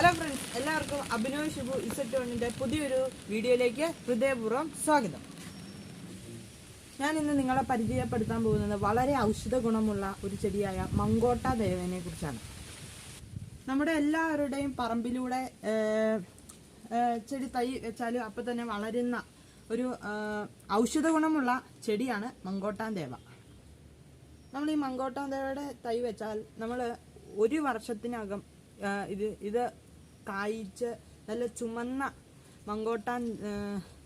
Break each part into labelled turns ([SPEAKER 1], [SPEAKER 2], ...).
[SPEAKER 1] Hello friends എല്ലാവർക്കും അഭിനവ് ശുഭു ഇസറ്റ് വണ്ണിന്റെ പുതിയൊരു വീഡിയോയിലേക്ക് ഹൃദയപൂർവം സ്വാഗതം. ഞാൻ ഇന്ന് നിങ്ങളെ പരിചയപ്പെടുത്താൻ പോകുന്നത് വളരെ ഔഷധ ഗുണമുള്ള ഒരു ചെടിയായ മങ്കോട്ട ദേവനെ കുറിച്ചാണ്. നമ്മുടെ എല്ലാവരുടെയും പറമ്പിലൂടെ ചെടി തൈ വെച്ചാൽ അപ്പം തന്നെ വളരുന്ന ഒരു ഔഷധ ഗുണമുള്ള ചെടിയാണ് മങ്കോട്ടാൻ ദേവ. നമ്മൾ ഈ മങ്കോട്ടാൻ ദേവയുടെ തൈ വെച്ചാൽ നമ്മൾ ഒരു വർഷത്തിനകം ഇത് ഇത് കായ്ച്ച് നല്ല ചുമന്ന മങ്കോട്ടാൻ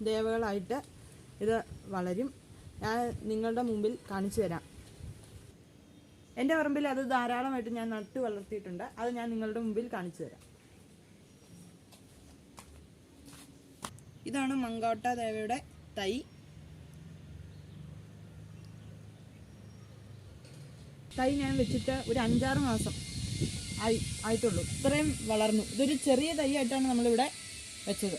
[SPEAKER 1] ദേവകളായിട്ട് ഇത് വളരും. ഞാൻ നിങ്ങളുടെ മുമ്പിൽ കാണിച്ചു തരാം. എന്റെ പറമ്പിൽ അത് ധാരാളമായിട്ട് ഞാൻ നട്ടു വളർത്തിയിട്ടുണ്ട്. അത് ഞാൻ നിങ്ങളുടെ മുമ്പിൽ കാണിച്ചു തരാം. ഇതാണ് മങ്കോട്ട ദേവയുടെ തൈ. തൈ ഞാൻ വെച്ചിട്ട് ഒരു അഞ്ചാറ് മാസം ആയി ആയിട്ടുള്ളൂ. ഇത്രയും വളർന്നു. ഇതൊരു ചെറിയ തൈ ആയിട്ടാണ് നമ്മളിവിടെ വെച്ചത്.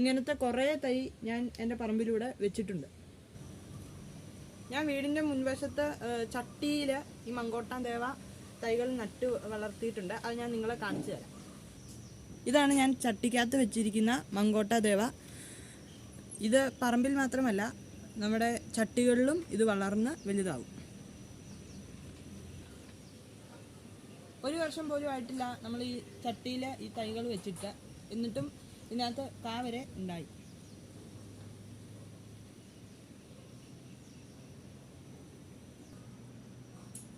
[SPEAKER 1] ഇങ്ങനത്തെ കുറേ തൈ ഞാൻ എന്റെ പറമ്പിലൂടെ വെച്ചിട്ടുണ്ട്. ഞാൻ വീടിന്റെ മുൻവശത്ത് ചട്ടിയിൽ ഈ മങ്കോട്ടാൻ ദേവ തൈകൾ നട്ട് വളർത്തിയിട്ടുണ്ട്. അത് ഞാൻ നിങ്ങളെ കാണിച്ചു തരാം. ഇതാണ് ഞാൻ ചട്ടിക്കകത്ത് വെച്ചിരിക്കുന്ന മങ്കോട്ട ദേവ ഇത് പറമ്പിൽ മാത്രമല്ല നമ്മുടെ ചട്ടികളിലും ഇത് വളർന്ന് വലുതാവും. ഒരു വർഷം പോലും ആയിട്ടില്ല നമ്മൾ ഈ ചട്ടിയിൽ ഈ തൈകൾ വെച്ചിട്ട്. എന്നിട്ടും ഇതിനകത്ത് കാ വരെ ഉണ്ടായി.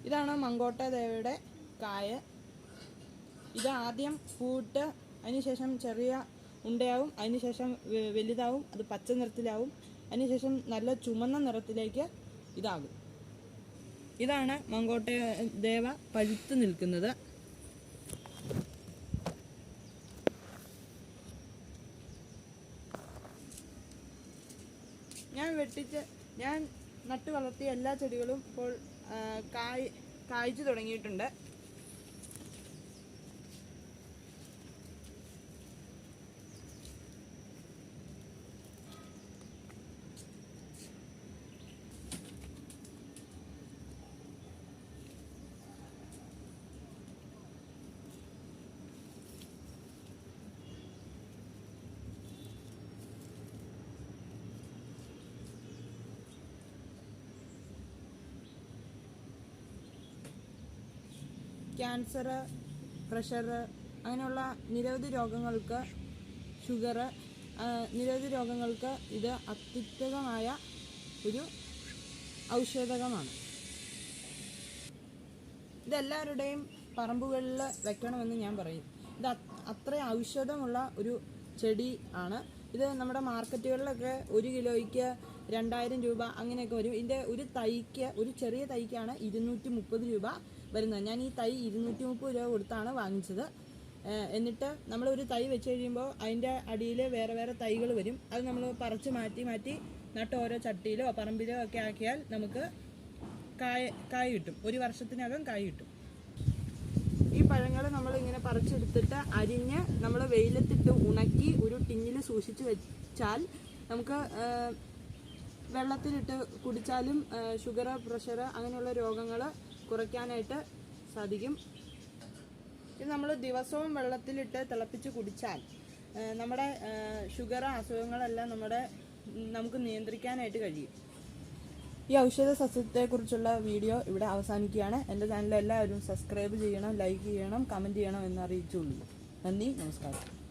[SPEAKER 1] ഇതാണ് മങ്കോട്ട ദേവയുടെ കായ. ഇത് ആദ്യം പൂട്ട് അതിനുശേഷം ചെറിയ ഉണ്ടയാവും അതിനുശേഷം വലുതാവും അത് പച്ച നിറത്തിലാവും അതിനുശേഷം നല്ല ചുമന്ന നിറത്തിലേക്ക് ഇതാകും. ഇതാണ് മങ്കോട്ടയ ദേവ പഴുത്ത് നിൽക്കുന്നത്. ഞാൻ വെട്ടിച്ച് ഞാൻ നട്ടു വളർത്തിയ എല്ലാ ചെടികളും ഇപ്പോൾ കായ് കായ്ച്ചു തുടങ്ങിയിട്ടുണ്ട്. ക്യാൻസർ പ്രഷർ അങ്ങനെയുള്ള നിരവധി രോഗങ്ങൾക്ക് ഷുഗർ നിരവധി രോഗങ്ങൾക്ക് ഇത് അത്യുത്തകമായ ഒരു ഔഷധകമാണ്. ഇതെല്ലാവരുടെയും പറമ്പുകളിൽ വെക്കണമെന്ന് ഞാൻ പറയും. ഇത് അത്- അത്ര ഔഷധമുള്ള ഒരു ചെടി ആണ്. ഇത് നമ്മുടെ മാർക്കറ്റുകളിലൊക്കെ ഒരു കിലോയ്ക്ക് രണ്ടായിരം രൂപ അങ്ങനെയൊക്കെ വരും. ഇതിന്റെ ഒരു തൈക്ക് ഒരു ചെറിയ തൈക്കാണ് ഇരുന്നൂറ്റി മുപ്പത് രൂപ വരുന്നത്. ഞാൻ ഈ തൈ ഇരുന്നൂറ്റി മുപ്പത് രൂപ കൊടുത്താണ് വാങ്ങിച്ചത്. എന്നിട്ട് നമ്മൾ ഒരു തൈ വെച്ച് കഴിയുമ്പോൾ അതിന്റെ അടിയിൽ വേറെ വേറെ തൈകൾ വരും. അത് നമ്മൾ പറിച്ച് മാറ്റി മാറ്റി നട്ട് ഓരോ ചട്ടിയിലോ പറമ്പിലോ ഒക്കെ ആക്കിയാൽ നമുക്ക് കായ കായ് കിട്ടും. ഒരു വർഷത്തിനകം കായ് കിട്ടും. ഈ പഴങ്ങൾ നമ്മൾ ഇങ്ങനെ പറിച്ചെടുത്തിട്ട് അരിഞ്ഞ് നമ്മൾ വെയിലത്തിട്ട് ഉണക്കി ഒരു ടിന്നിൽ സൂക്ഷിച്ച് വെച്ചാൽ നമുക്ക് വെള്ളത്തിലിട്ട് കുടിച്ചാലും ഷുഗർ പ്രഷർ അങ്ങനെയുള്ള രോഗങ്ങൾ കുറയ്ക്കാനായിട്ട് സാധിക്കും. ഇത് നമ്മൾ ദിവസവും വെള്ളത്തിലിട്ട് തിളപ്പിച്ച് കുടിച്ചാൽ നമ്മുടെ ഷുഗർ അസുഖങ്ങളെല്ലാം നമ്മുടെ നമുക്ക് നിയന്ത്രിക്കാനായിട്ട് കഴിയും. ഈ ഔഷധ സസ്യത്തെക്കുറിച്ചുള്ള വീഡിയോ ഇവിടെ അവസാനിക്കുകയാണ്. എന്റെ ചാനൽ എല്ലാവരും സബ്സ്ക്രൈബ് ചെയ്യണം ലൈക്ക് ചെയ്യണം കമന്റ് ചെയ്യണം എന്ന് അറിയിച്ചുള്ളൂ നന്ദി നമസ്കാരം.